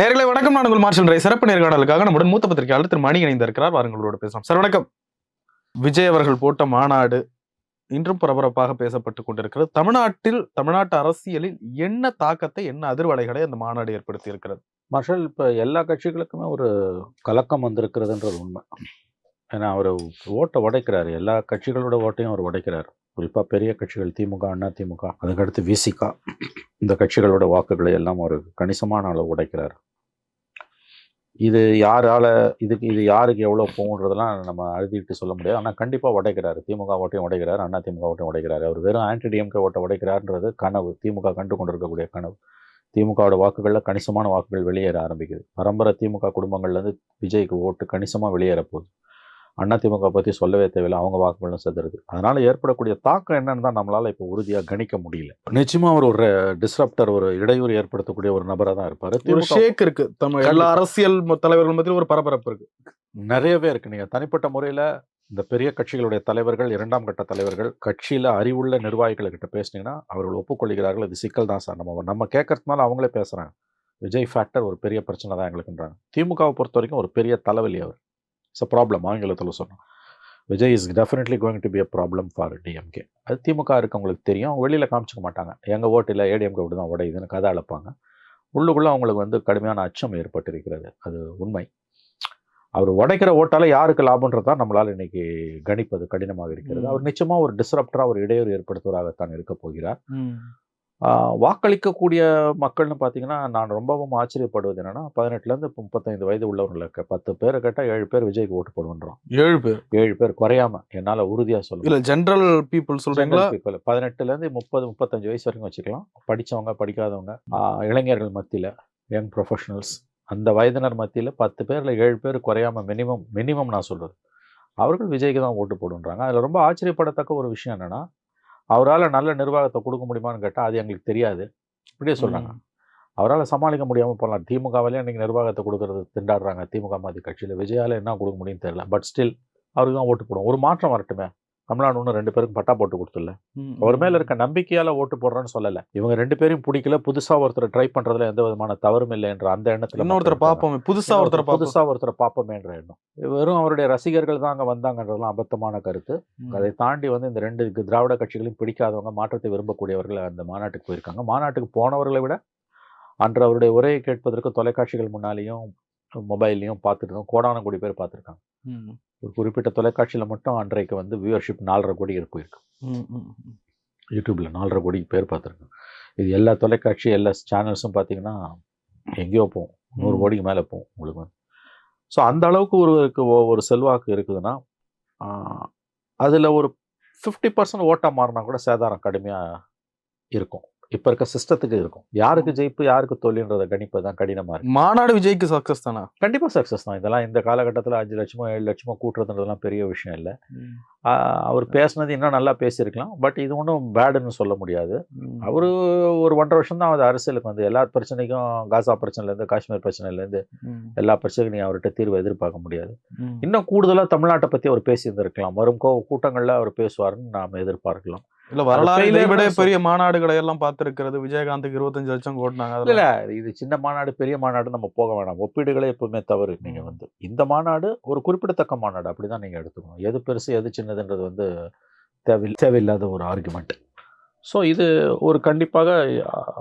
நேர்களை வணக்கம். நான் உங்கள் மார்ஷல் ரை. சிறப்பு நேர்காணலுக்காக நம்முடன் மூத்த பத்திரிகையாளர் திரு மணி இணைந்திருக்கிறார். வாருங்களோட பேசலாம் சார் வணக்கம். விஜய் அவர்கள் போட்ட மாநாடு இன்றும் பரபரப்பாக பேசப்பட்டு கொண்டிருக்கிறது. தமிழ்நாட்டில் தமிழ்நாட்டு அரசியலில் என்ன தாக்கத்தை என்ன அதிர்வலைகளை அந்த மாநாடு ஏற்படுத்தி இருக்கிறது மார்ஷல் இப்போ எல்லா கட்சிகளுக்குமே ஒரு கலக்கம் வந்திருக்கிறதுன்றது உண்மை. ஏன்னா அவர் ஓட்டை உடைக்கிறாரு. எல்லா கட்சிகளோட ஓட்டையும் அவர் உடைக்கிறார். குறிப்பாக பெரிய கட்சிகள் திமுக அண்ணா திமுக அதுக்கடுத்து விசிகா இந்த கட்சிகளோட வாக்குகளை எல்லாம் ஒரு கணிசமான அளவு உடைக்கிறார். இது யாரால இதுக்கு இது யாருக்கு எவ்வளோ போகுன்றதெல்லாம் நம்ம அழுதிட்டு சொல்ல முடியாது. ஆனால் கண்டிப்பாக உடைக்கிறார். திமுக ஓட்டையும் உடைக்கிறார் அண்ணா திமுக ஓட்டையும் உடைக்கிறார். அவர் வெறும் ஆன்டி டிஎம்கே ஓட்டை உடைக்கிறார்ன்றது கனவு. திமுக கண்டு கொண்டிருக்கக்கூடிய கனவு. திமுகவோட வாக்குகளில் கணிசமான வாக்குகள் வெளியேற ஆரம்பிக்குது. பரம்பரை திமுக குடும்பங்கள்லேருந்து விஜய்க்கு ஓட்டு கணிசமாக வெளியேற போகுது. அண்ணா திமுக பற்றி சொல்லவே தேவையில்லை. அவங்க வாக்குகளும் செத்துருது அதனால் ஏற்படக்கூடிய தாக்கம் என்னன்னு தான் நம்மளால் இப்போ உறுதியாக கணிக்க முடியல. நிச்சயமாக அவர் ஒரு டிஸ்ரப்டர் ஒரு இடையூறு ஏற்படுத்தக்கூடிய ஒரு நபராக தான் இருப்பார். ஒரு ஷேக் இருக்கு. தமிழ் எல்லா அரசியல் தலைவர்கள் மத்தியில் ஒரு பரபரப்பு இருக்கு. நிறையவே இருக்கு. நீங்கள் தனிப்பட்ட முறையில் இந்த பெரிய கட்சிகளுடைய தலைவர்கள் இரண்டாம் கட்ட தலைவர்கள் கட்சியில் அறிவுள்ள நிர்வாகிகள்கிட்ட பேசுனீங்கன்னா அவர்கள் ஒப்புக்கொள்கிறார்கள். இது சிக்கல் தான் சார். நம்ம நம்ம கேட்கறதுனால அவங்களே பேசுகிறாங்க விஜய் ஃபேக்டர் ஒரு பெரிய பிரச்சனை தான் எங்களுக்குன்றாங்க. திமுகவை பொறுத்த வரைக்கும் ஒரு பெரிய தலைவலி அவர். இட்ஸ் அ ப்ராப்ளம் ஆங்கிலத்தில் சொன்னோம் Vijay is definitely going to be a problem for DMK அது திமுக இருக்கவங்களுக்கு தெரியும். அவங்க வெளியில் காமிச்சிக்க மாட்டாங்க. எங்கள் ஓட்டு இல்லை ஏடிஎம்கே இப்படி தான் உடையுதுன்னு கதை அளப்பாங்க உள்ளுக்குள்ளே அவங்களுக்கு வந்து கடுமையான அச்சம் ஏற்பட்டிருக்கிறது. அது உண்மை. அவர் உடைக்கிற ஓட்டால யாருக்கு லாபம்ன்றது தான் நம்மளால் இன்னைக்கு கணிப்பது கடினமாக இருக்கிறது. அவர் நிச்சயமா ஒரு டிஸ்ரப்டராக ஒரு இடையூறு ஏற்படுத்துவராகத்தான் இருக்க போகிறார். வாக்களிக்கக்கூடிய மக்கள்னு பார்த்தீங்கன்னா நான் ரொம்பவும் ஆச்சரியப்படுவது என்னன்னா பதினெட்டுலேருந்து முப்பத்தைந்து வயது உள்ளவர்களுக்கு பத்து பேரை கேட்டால் ஏழு பேர் விஜய்க்கு ஓட்டு போடுவோன்றோம். ஏழு பேர்? ஏழு பேர் குறையாம என்னால் உறுதியாக சொல்ல இல்ல ஜெனரல் பீப்புள் சொல்றீங்களா? People பதினெட்டுலேருந்து முப்பது முப்பத்தஞ்சு வயசு வரைக்கும் வச்சுக்கலாம். படிச்சவங்க படிக்காதவங்க இளைஞர்கள் மத்தியில் யங் ப்ரொஃபஷனல்ஸ் அந்த வயதினர் மத்தியில் பத்து பேரில் ஏழு பேர் குறையாம மினிமம் மினிமம் நான் சொல்கிறது அவர்கள் விஜய்க்கு தான் ஓட்டு போடுன்றாங்க. அதில் ரொம்ப ஆச்சரியப்படத்தக்க ஒரு விஷயம் என்னன்னா அவரால் நல்ல நிர்வாகத்தை கொடுக்க முடியுமான்னு கேட்டால் அது எங்களுக்கு தெரியாது. இப்படியே சொல்கிறாங்க அவரால் சமாளிக்க முடியாமல் போகலாம் திமுகவிலே இன்றைக்கி நிர்வாகத்தை கொடுக்கறது திண்டாடுறாங்க. திமுக மாதிரி கட்சியில் விஜயால என்ன கொடுக்க முடியும்னு தெரியல. பட் ஸ்டில் அவருக்கு தான் ஓட்டு போடுவோம். ஒரு மாற்றம் வரட்டுமே. தமிழ்நாடு ஒன்று ரெண்டு பேருக்கும் பட்டா போட்டு கொடுத்துடல. அவர் மேல இருக்க நம்பிக்கையால ஓட்டு போடுறேன்னு சொல்லல. இவங்க ரெண்டு பேரையும் பிடிக்கல. புதுசா ஒருத்தர் ட்ரை பண்றதுல எந்த விதமான தவறும் இல்லை என்ற அந்த எண்ணத்துல இன்னொருத்தர் பார்ப்போமே. புதுசா ஒருத்தர் இருக்காங்க. பார்ப்போம். புதுசா ஒருத்தரை பார்ப்போமே என்ற எண்ணம். வெறும் அவருடைய ரசிகர்கள் தான் அங்க வந்தாங்கன்றதெல்லாம் அபத்தமான கருத்து. அதை தாண்டி வந்து இந்த ரெண்டு திராவிட கட்சிகளையும் பிடிக்காதவங்க மாற்றத்தை விரும்பக்கூடியவர்கள் அந்த மாநாட்டுக்கு போயிருக்காங்க. மாநாட்டுக்கு போனவர்களை விட அன்று அவருடைய உரையை கேட்பதற்கு தொலைக்காட்சிகள் முன்னாலேயும் மொபைல்லையும் பார்த்துட்டு இருந்தோம் கோடான கோடி பேர் பார்த்துருக்காங்க. ஒரு குறிப்பிட்ட தொலைக்காட்சியில் மட்டும் அன்றைக்கு வந்து வியூவர்ஷிப் நாலரை கோடி போயிருக்கு. யூடியூப்ல நாலரை கோடி பேர் பார்த்துருக்கேன் இது எல்லா தொலைக்காட்சி எல்லா சேனல்ஸும் பார்த்தீங்கன்னா எங்கேயோ போகும். நூறு. கோடிக்கு மேலே போகும் உங்களுக்கு வந்து. ஸோ அந்த அளவுக்கு ஒருவருக்கு ஒரு செல்வாக்கு இருக்குதுன்னா அதில் ஒரு ஃபிஃப்டி பர்சன்ட் ஓட்டாக மாறினா கூட சேதாரம் கடுமையாக இருக்கும். இப்போ இருக்க சிஸ்டத்துக்கு இருக்கும். யாருக்கு ஜெயிப்பு யாருக்கு தோல்வின்றதை கணிப்பது தான் கடினமாக இருக்கு. மாநாடு விஜய்க்கு சக்சஸ் தானா? கண்டிப்பாக சக்ஸஸ் தான். இதெல்லாம் இந்த காலகட்டத்தில் அஞ்சு லட்சமோ ஏழு லட்சமோ கூட்டுறதுன்றதெல்லாம் பெரிய விஷயம் இல்லை. அவர் பேசுனது இன்னும் நல்லா பேசியிருக்கலாம். பட் இது ஒன்றும் பேடுன்னு சொல்ல முடியாது. அவரு ஒரு ஒன்றரை வருஷம் தான் அது அரசியலுக்கு வந்து எல்லா பிரச்சனைக்கும் காசா பிரச்சனைலேருந்து காஷ்மீர் பிரச்சனையிலேருந்து எல்லா பிரச்சனைக்கும் நீ அவர்கிட்ட தீர்வு எதிர்பார்க்க முடியாது. இன்னும் கூடுதலாக தமிழ்நாட்டை பற்றி அவர் பேசியிருந்திருக்கலாம். வரும் கோ கூட்டங்களில் அவர் பேசுவாருன்னு நாம் எதிர்பார்க்கலாம். இல்ல வரலாறுல விட பெரிய மாநாடுகளை எல்லாம் பார்த்திருக்கிறது. விஜயகாந்துக்கு இருபத்தஞ்சு லட்சம் கோட்டினாங்க அதுல இல்லை இது சின்ன மாநாடு பெரிய மாநாடு நம்ம போக வேணாம். ஒப்பீடுகளே எப்பவுமே தவறு நீங்கள் வந்து. இந்த மாநாடு ஒரு குறிப்பிடத்தக்க மாநாடு. அப்படி தான் நீங்கள் எடுத்துக்கணும். எது பெருசு எது சின்னதுன்றது வந்து தேவையில்லை தேவையில்லாத ஒரு ஆர்குமெண்ட் ஸோ இது ஒரு கண்டிப்பாக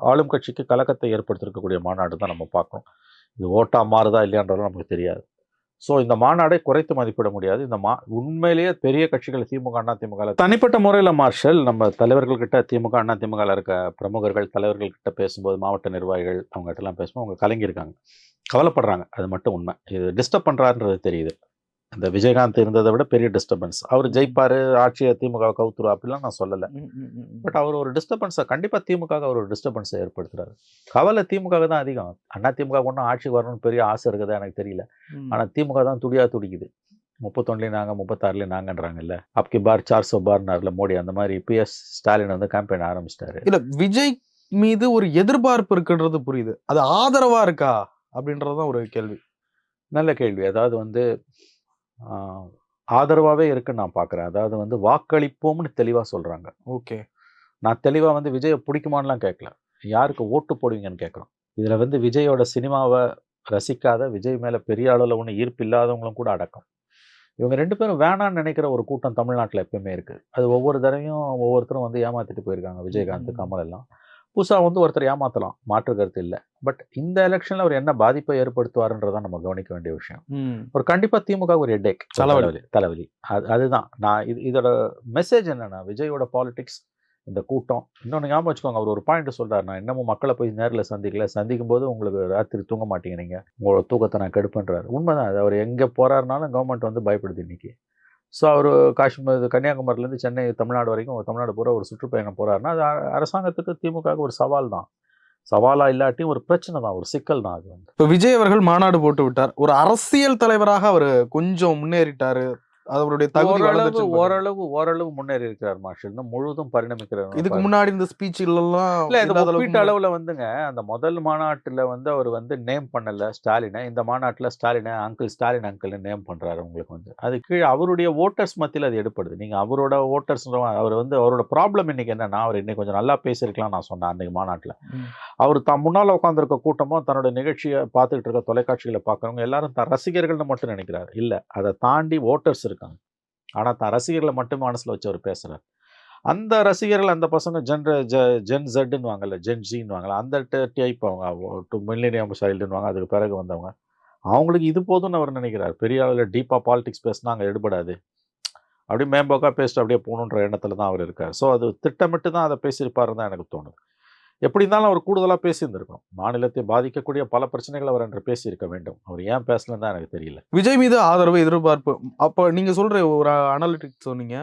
ஆளும் கட்சிக்கு கலக்கத்தை ஏற்படுத்தியிருக்கக்கூடிய மாநாடு தான் நம்ம பார்க்கணும். இது ஓட்டா மாறுதா இல்லையான்றதும் நமக்கு தெரியாது. ஸோ இந்த மாநாடை குறைத்து மதிப்பிட முடியாது. இந்த மா உண்மையிலேயே பெரிய கட்சிகள் திமுக அண்ணா திமுக தனிப்பட்ட முறையில் மார்ஷல் நம்ம தலைவர்கள்கிட்ட திமுக அண்ணா திமுக இருக்க பிரமுகர்கள் தலைவர்கள்கிட்ட பேசும்போது மாவட்ட நிர்வாகிகள் அவங்ககிட்டலாம் பேசும்போது அவங்க கலங்கியிருக்காங்க. கவலைப்படுறாங்க. அது மட்டும் உண்மை. இது டிஸ்டர்ப் பண்ணுறாருன்றது தெரியுது. இந்த விஜயகாந்த் இருந்ததை விட பெரிய டிஸ்டர்பன்ஸ் அவர் ஜெயிப்பாரு ஆட்சியை திமுக கவுத்துரு அப்படிலாம் நான் சொல்லலை. பட் அவர் ஒரு டிஸ்டர்பன்ஸை கண்டிப்பாக திமுக அவர் ஒரு டிஸ்டர்பன்ஸை ஏற்படுத்துறாரு. கவலை திமுக தான் அதிகம். அண்ணா திமுக ஒன்றும் ஆட்சிக்கு வரணும்னு பெரிய ஆசை இருக்குதா எனக்கு தெரியல. ஆனால் திமுக தான் துடியா துடிக்குது. முப்பத்தொன்னுலேயும் நாங்கள் முப்பத்தாறுலேயும் நாங்கன்றாங்கல்ல அப்கி பார் சார் சோ பார்னார்ல மோடி அந்த மாதிரி பிஎஸ் ஸ்டாலின் வந்து கேம்பெயின் ஆரம்பிச்சிட்டாரு. இல்ல விஜய் மீது ஒரு எதிர்பார்ப்பு இருக்குன்றது புரியுது. அது ஆதரவா இருக்கா? அப்படின்றதுதான் ஒரு கேள்வி. நல்ல கேள்வி. அதாவது வந்து ஆஹ், ஆதரவாவே இருக்குன்னு நான் பார்க்குறேன். அதாவது வந்து வாக்களிப்போம்னு தெளிவாக சொல்கிறாங்க ஓகே. நான் தெளிவாக வந்து விஜயை பிடிக்குமான்லாம் கேட்கல. யாருக்கு ஓட்டு போடுவீங்கன்னு கேட்குறோம். இதில் வந்து விஜயோட சினிமாவை ரசிக்காத விஜய் மேலே பெரிய அளவில் ஒன்றும் ஈர்ப்பு இல்லாதவங்களும் கூட அடக்கம். இவங்க ரெண்டு பேரும் வேணான்னு நினைக்கிற ஒரு கூட்டம் தமிழ்நாட்டில் எப்பயுமே இருக்குது அது ஒவ்வொரு தடவையும் ஒவ்வொருத்தரும் வந்து ஏமாத்திட்டு போயிருக்காங்க. விஜயகாந்த். கமல் எல்லாம். புதுசாக வந்து ஒருத்தர் ஏமாற்றலாம் மாற்று கருத்து இல்லை. பட் இந்த எலெக்ஷனில் அவர் என்ன பாதிப்பை ஏற்படுத்துவாருன்றதான் நம்ம கவனிக்க வேண்டிய விஷயம். ஒரு கண்டிப்பாக திமுக ஒரு ஹெட்டேக் தலைவலி. தலைவலி. அது அதுதான். நான் இது இதோட மெசேஜ் என்னன்னா விஜயோட பாலிடிக்ஸ் இந்த கூட்டம். இன்னொன்று ஞாபகம் வச்சுக்கோங்க. அவர் ஒரு பாயிண்ட் சொல்றாரு. நான் இன்னமும் மக்களை போய் நேரில் சந்திக்கல. சந்திக்கும் போது உங்களுக்கு ராத்திரி தூங்க மாட்டீங்க நீங்க. உங்களோட தூக்கத்தை நான் கெடுப்பேன்றாரு. உண்மைதான். அது அவர் எங்கே போறாருனாலும் கவர்மெண்ட் வந்து பயப்படுது இன்னைக்கு. ஸோ அவர் காஷ்மீர் கன்னியாகுமரிலேருந்து கன்னியாகுமரியிலேருந்து சென்னை தமிழ்நாடு வரைக்கும் தமிழ்நாடு பூரா ஒரு சுற்றுப்பயணம் போகிறாருன்னா அது அரசாங்கத்துக்கு திமுக ஒரு சவால் தான். சவாலாக இல்லாட்டியும் ஒரு பிரச்சனை தான் ஒரு சிக்கல் தான் அது வந்து. இப்போ விஜய் அவர்கள் மாநாடு போட்டு விட்டார் ஒரு அரசியல் தலைவராக அவர் கொஞ்சம் முன்னேறிட்டார். அவருடைய தகுதி ஓரளவு. ஓரளவு ஓரளவு முன்னேறி இருக்கிறார் மார்ஷல் முழுதும் பரிணமிக்கிறார் இதுக்கு முன்னாடி இந்த ஸ்பீச் எல்லாம் இல்ல இந்த ஒப்பீட்டு அளவுல வந்துங்க அந்த முதல் மாநாட்டுல வந்து அவர் வந்து நேம் பண்ணல ஸ்டாலினை. இந்த மாநாட்டுல ஸ்டாலினை அங்கிள் ஸ்டாலின் அங்கிள் நேம் பண்றாரு உங்களுக்கு வந்து. அது கீழே அவருடைய ஓட்டர்ஸ் மத்தியில் அது எடுப்படுது நீங்க அவரோட ஓட்டர்ஸ் அவர் வந்து அவரோட ப்ராப்ளம் இன்னைக்கு என்னன்னா அவர் இன்னைக்கு கொஞ்சம் நல்லா பேசியிருக்கலாம் நான் சொன்னேன் அன்னைக்கு மாநாட்டுல. அவர் தான் முன்னால் உட்காந்துருக்க கூட்டமும் தன்னோட நிகழ்ச்சியை பார்த்துக்கிட்டு இருக்க தொலைக்காட்சிகளை பார்க்குறவங்க எல்லாரும் தான் ரசிகர்கள்னு மட்டும் நினைக்கிறாரு. இல்ல அதை தாண்டி ஓட்டர்ஸ் இருக்காங்க ஆனா தான் ரசிகர்களை மட்டும் மனசில் வச்சு அவர் பேசுறாரு. அந்த ரசிகர்கள் அந்த பசங்க ஜென் ஜென் ஜெட்னு வாங்கல ஜென் ஜின்னு வாங்கல அந்த டைப் அவங்க டு மில்லினியம் சைல்டுன்னு வாங்க அதுக்கு பிறகு வந்தவங்க. அவங்களுக்கு இது போதும்னு அவர் நினைக்கிறார். பெரிய அளவில் டீப்பாக பாலிடிக்ஸ் பேசினா அங்கே எடுபடாது. அப்படியே மேம்போக்கா பேசிட்டு அப்படியே போகணுன்ற எண்ணத்தில் தான் அவர் இருக்கார். ஸோ அது திட்டமிட்டு தான் அதை பேசியிருப்பாருன்னு தான் எனக்கு தோணுது. எப்படி இருந்தாலும் அவர் கூடுதலாக பேசியிருந்திருக்கணும். மாநிலத்தை பாதிக்கக்கூடிய பல பிரச்சனைகள் அவர் என்று பேசியிருக்க வேண்டும். அவர் ஏன் பேசலன்னு தான் எனக்கு தெரியல. விஜய் மீது ஆதரவு எதிர்பார்ப்பு. அப்போ நீங்க சொல்ற ஒரு அனாலிட்டிக்ஸ் சொன்னீங்க.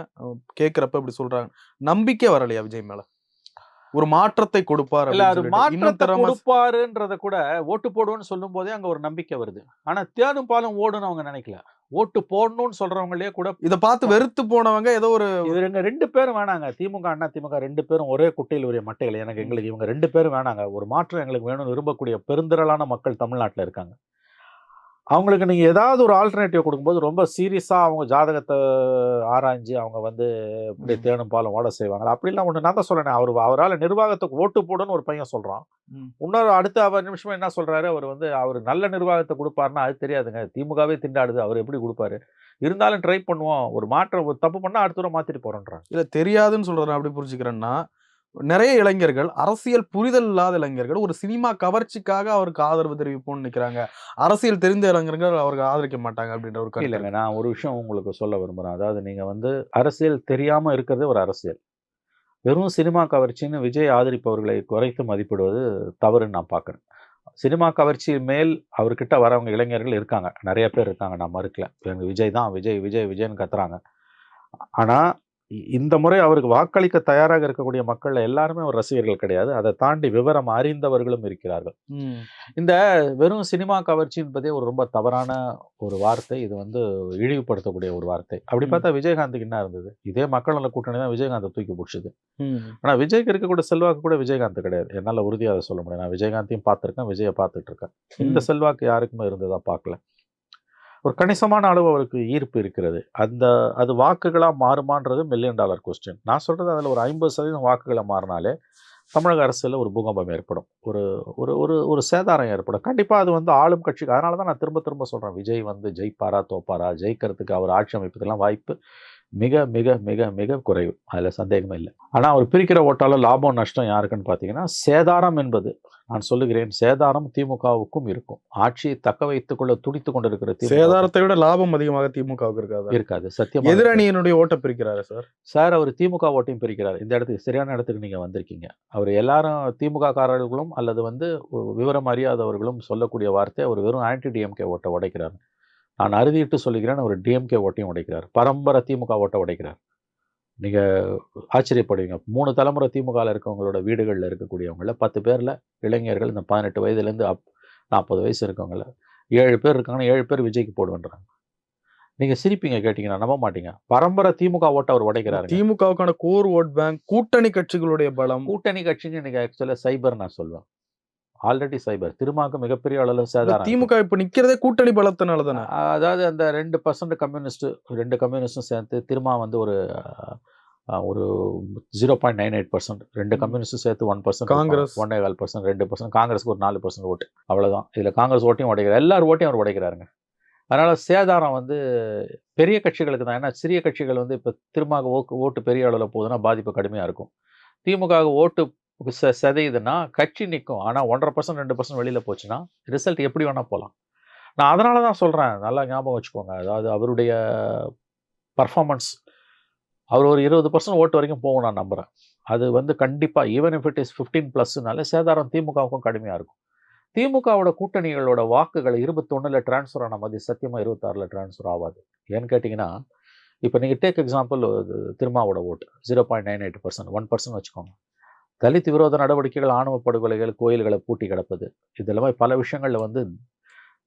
கேட்குறப்ப இப்படி சொல்றாங்க. நம்பிக்கை வரலையா விஜய் மேலே? ஒரு மாற்றத்தை கொடுப்பார் இல்ல அது மாற்றத்தை கொடுப்பாருன்றத கூட ஓட்டு போடுவோன்னு சொல்லும் போதே அங்க ஒரு நம்பிக்கை வருது. ஆனா தேடும் பாலும் ஓடுன்னு அவங்க நினைக்கல. ஓட்டு போடணும்னு சொல்றவங்களே கூட இத பார்த்து வெறுத்து போனவங்க ஏதோ ஒரு இது ரெங்க ரெண்டு பேரும் வேணாங்க. திமுக அண்ணா திமுக ரெண்டு பேரும் ஒரே குட்டையில் உரிய மட்டைகள். எனக்கு எங்களுக்கு இவங்க ரெண்டு பேரும் வேணாங்க. ஒரு மாற்றம் எங்களுக்கு வேணும்னு விரும்பக்கூடிய பெருந்திரளான மக்கள் தமிழ்நாட்டில் இருக்காங்க. அவங்களுக்கு நீங்க ஏதாவது ஒரு ஆல்டர்னேட்டிவ் கொடுக்கும்போது ரொம்ப சீரியஸா அவங்க ஜாதகத்தை ஆராய்ஞ்சு அவங்க வந்து இப்படி. தேனும் பாலும் ஓட செய்வாங்க அப்படிலாம் ஒன்று நான் தான் சொல்றேன். அவர் அவரால் நிர்வாகத்துக்கு ஓட்டு போடுன்னு ஒரு பையன் சொல்றான். ம். இன்னொரு அடுத்த அவர் நிமிஷமா என்ன சொல்றாரு? அவர் வந்து அவர் நல்ல நிர்வாகத்தை கொடுப்பாருன்னா அது தெரியாதுங்க. திமுகவே திண்டாடுது. அவர் எப்படி கொடுப்பாரு? இருந்தாலும் ட்ரை பண்ணுவோம். ஒரு மாற்றம் ஒரு தப்பு பண்ணா அடுத்த தடவை மாத்திட்டு போறோன்றாங்க. இல்ல தெரியாதுன்னு சொல்றேன் அப்படி புரிஞ்சுக்கிறேன்னா நிறைய இளைஞர்கள் அரசியல் புரிதல் இல்லாத இளைஞர்கள் ஒரு சினிமா கவர்ச்சிக்காக அவருக்கு ஆதரவு தெரிவிப்போம்னு நிற்கிறாங்க அரசியல் தெரிந்த இளைஞர்கள் அவருக்கு ஆதரிக்க மாட்டாங்க அப்படின்ற ஒரு இல்லைங்க நான் ஒரு விஷயம் உங்களுக்கு சொல்ல விரும்புகிறேன் அதாவது நீங்கள் வந்து அரசியல் தெரியாமல் இருக்கிறதே ஒரு அரசியல். வெறும் சினிமா கவர்ச்சின்னு விஜய் ஆதரிப்பவர்களை குறைத்து மதிப்பிடுவது தவறுன்னு நான் பார்க்குறேன். சினிமா கவர்ச்சி மேல் அவர்கிட்ட வரவங்க இளைஞர்கள் இருக்காங்க. நிறைய பேர் இருக்காங்க நான் மறுக்கல. எங்கள் விஜய் தான் விஜய் விஜய் விஜய்னு கத்துறாங்க. ஆனால் இந்த முறை அவருக்கு வாக்களிக்க தயாராக இருக்கக்கூடிய மக்கள் எல்லாருமே ஒரு ரசிகர்கள் கிடையாது. அதை தாண்டி விவரம் அறிந்தவர்களும் இருக்கிறார்கள். இந்த வெறும் சினிமா கவர்ச்சி என்பதே ஒரு ரொம்ப தவறான ஒரு வார்த்தை. இது வந்து இழிவுபடுத்தக்கூடிய ஒரு வார்த்தை. அப்படி. பார்த்தா விஜயகாந்துக்கு என்ன இருந்தது? இதே மக்கள் நல கூட்டணி தான் விஜயகாந்தை தூக்கி பிடிச்சது. ஆனா விஜய்க்கு இருக்கக்கூடிய செல்வாக்கு கூட விஜயகாந்த் கிடையாது. என்னால உறுதியாக சொல்ல முடியும். நான் விஜயகாந்தையும் பார்த்திருக்கேன் விஜயை பார்த்துட்டு இருக்கேன். இந்த. செல்வாக்கு யாருக்குமே இருந்ததா பார்க்கல. ஒரு கணிசமான அளவு அவருக்கு ஈர்ப்பு இருக்கிறது. அந்த அது வாக்குகளாக மாறுமான்றது மில்லியன் டாலர் கொஸ்டின் நான் சொல்கிறது அதில் ஒரு ஐம்பது சதவீதம் வாக்குகளை மாறினாலே தமிழக அரசில் ஒரு பூகம்பம் ஏற்படும். ஒரு ஒரு ஒரு ஒரு சேதாரம் ஏற்படும். கண்டிப்பாக அது வந்து ஆளும் கட்சிக்கு அதனால தான் நான் திரும்ப திரும்ப சொல்கிறேன் விஜய் வந்து ஜெயிப்பாரா தோப்பாரா ஜெயிக்கிறதுக்கு அவர் ஆட்சி அமைப்பதெல்லாம் வாய்ப்பு மிக மிக மிக மிக குறைவு. அதில் சந்தேகமே இல்லை. ஆனால் அவர் பிரிக்கிற ஓட்டால லாபம் நஷ்டம் யாருக்குன்னு பார்த்தீங்கன்னா சேதாரம் என்பது நான் சொல்லுகிறேன் சேதாரம் திமுகவுக்கும் இருக்கும். ஆட்சியை தக்க வைத்துக் கொள்ள துடித்து கொண்டிருக்கிற சேதாரத்தை விட லாபம் அதிகமாக திமுகவுக்கு இருக்காது? இருக்காது. சத்தியமா எதிரணியினுடைய ஓட்ட பிரிக்கிறாரு சார்? சார் அவர் திமுக ஓட்டையும் பிரிக்கிறார். இந்த இடத்துக்கு சரியான இடத்துக்கு நீங்க வந்திருக்கீங்க. அவர் எல்லாரும் திமுக காரர்களும் அல்லது வந்து விவரம் அறியாதவர்களும் சொல்லக்கூடிய வார்த்தை அவர் வெறும் ஆன்டி டிஎம்கே ஓட்டை உடைக்கிறார். நான் அறுதிட்டு சொல்லுகிறேன் அவர் டிஎம்கே ஓட்டையும் உடைக்கிறார். பரம்பரை திமுக ஓட்டை உடைக்கிறார். நீங்க ஆச்சரியப்படுவீங்க. மூணு தலைமுறை திமுகவில் இருக்கவங்களோட வீடுகளில் இருக்கக்கூடியவங்கள பத்து பேர்ல இளைஞர்கள் இந்த பதினெட்டு வயதுலேருந்து அப் நாற்பது வயசு இருக்கவங்கள ஏழு பேர் இருக்காங்கன்னா ஏழு பேர் விஜய்க்கு போடுவேன்றாங்க. நீங்க சிரிப்பீங்க கேட்டீங்கன்னா நம்ப மாட்டீங்க. பரம்பரை திமுக ஓட்டை அவர் உடைக்கிறாரு திமுகவுக்கான கோர் ஓட் பேங்க் கூட்டணி கட்சிகளுடைய பலம். கூட்டணி கட்சின்னு இன்னைக்கு ஆக்சுவலாக சைபர் நான் சொல்வேன் ஆல்ரெடி சைபர். திருமாக்கு மிகப்பெரிய அளவில் சேதாரம் திமுக இப்ப நிக்கிறதே கூட்டணி பலத்தினால தானே? அதாவது அந்த ரெண்டு பர்சன்ட் கம்யூனிஸ்ட் ரெண்டு கம்யூனிஸ்டும் சேர்த்து திருமா வந்து ஒரு ஒரு zero point nine eight percent ரெண்டு. கம்யூனிஸ்டும் சேர்த்து ஒன் பர்சன்ட் காங்கிரஸ். ஒன்னே கால் பர்சன்ட் ரெண்டு பர்சன்ட் காங்கிரஸ்க்கு ஒரு நாலு பர்சன்ட் ஓட்டு. அவ்வளவுதான். இதுல காங்கிரஸ் ஓட்டையும் உடைக்கிறார் எல்லார் ஓட்டையும் அவர் உடைக்கிறாருங்க. அதனால சேதாரம் வந்து பெரிய கட்சிகளுக்கு தான். ஏன்னா சிறிய கட்சிகள் வந்து இப்போ திரும்ப ஓட்டு ஓட்டு பெரிய அளவில் போகுதுன்னா பாதிப்பு கடுமையாக இருக்கும். திமுக ஓட்டு செ- கட்சி நிற்கும். ஆனால் ஒன்றரை பர்சன்ட் ரெண்டு பர்சன்ட் வெளியில் போச்சுன்னா ரிசல்ட் எப்படி வேணால் போகலாம் நான் அதனால தான் சொல்கிறேன் நல்லா ஞாபகம் வச்சுக்கோங்க. அதாவது அவருடைய பர்ஃபார்மன்ஸ் அவர் ஒரு இருபது பர்சன்ட் ஓட்டு வரைக்கும் போகும் நான் நம்புகிறேன் அது வந்து கண்டிப்பாக even if it is fifteen ப்ளஸ்னால சேதாரம் திமுகவுக்கும் கடுமையாக இருக்கும். திமுகவோட கூட்டணிகளோட வாக்குகள் இருபத்தொன்னில் ட்ரான்ஸ்ஃபர் ஆன மாதிரி சத்தியமாக இருபத்தாறில் ட்ரான்ஸ்ஃபர் ஆகாது. ஏன்னு கேட்டிங்கன்னா இப்போ நீங்கள் டேக் எக்ஸாம்பிள் திருமாவோட ஓட்டு zero point nine eight percent one percent வச்சுக்கோங்க. தலித் விரோத நடவடிக்கைகள் ஆணவ படுகொலைகள் கோயில்களை பூட்டி கிடப்பது. இதெல்லாமே பல விஷயங்களில் வந்து